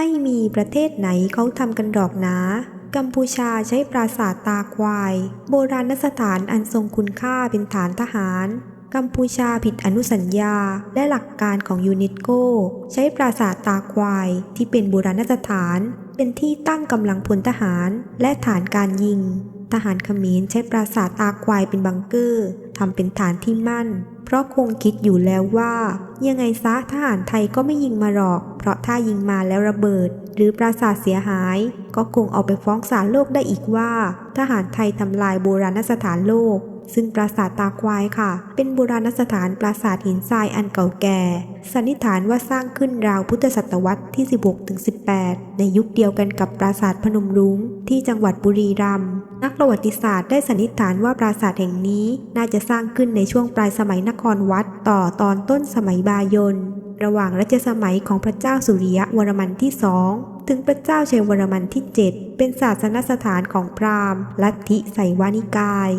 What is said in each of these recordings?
ไม่มีประเทศไหนเขาทำกันดอกนะ กัมพูชาใช้ปราสาทตาควาย โบราณสถานอันทรงคุณค่าเป็นฐานทหาร กัมพูชาผิดอนุสัญญาและหลักการของยูเนสโก ใช้ปราสาทตาควายที่เป็นโบราณสถาน เป็นที่ตั้งกำลังพลทหารและฐานการยิง ทหารเขมรใช้ปราสาทตาควายเป็นบังเกอร์ทำเป็นฐานที่มั่น เพราะคงคิดอยู่แล้วว่า ยังไงซะทหารไทยก็ไม่ยิงมาหรอก เพราะถ้ายิงมาแล้วระเบิด หรือปราสาทเสียหาย ก็คงเอาไปฟ้องศาลโลกได้อีกว่า ทหารไทยทำลายโบราณสถานโลก ซึ่งปราสาทตาควายค่ะ เป็นโบราณสถานปราสาทหินทรายอันเก่าแก่ สันนิษฐานว่าสร้างขึ้นราวพุทธศตวรรษที่ 16-18 ในยุคเดียวกันกับปราสาทพนมรุ้งที่จังหวัดบุรีรัมย์นักประวัติศาสตร์ได้สันนิษฐานว่าปราสาทแห่งนี้น่าจะสร้างขึ้นในช่วงปลายสมัยนครวัด ต่อตอนต้นสมัยบายนระหว่างรัชสมัยของพระเจ้าสุริยะวรมันที่สองถึงพระเจ้าชัยวรมันที่ 7 เป็นศาสนสถานของพราหมณ์ ลัทธิไสวานิกาย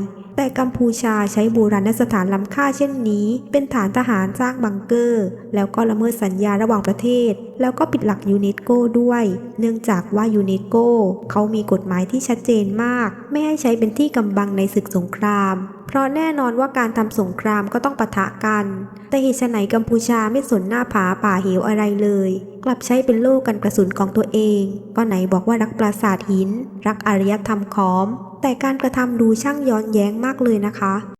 แต่กัมพูชาใช้โบราณสถานล้ำค่าเช่นนี้ เป็นฐานทหารสร้างบังเกอร์ แล้วก็ละเมิดสัญญาระหว่างประเทศ แล้วก็ปิดหลักยูเนสโกด้วย เนื่องจากว่ายูเนสโกเขามีกฎหมายที่ชัดเจนมาก ไม่ให้ใช้เป็นที่กำบังในศึกสงคราม เพราะแน่นอนว่าการทำสงครามก็ต้องปะทะกัน แต่เหตุไฉนกัมพูชาไม่สนหน้าผาป่าเหวอะไรเลย กลับใช้เป็นโล่กันกระสุนของตัวเอง ก็ไหนบอกว่ารักปราสาทหิน รักอารยธรรมขอม แต่การกระทำดูช่างย้อนแย้งมากเลยนะคะ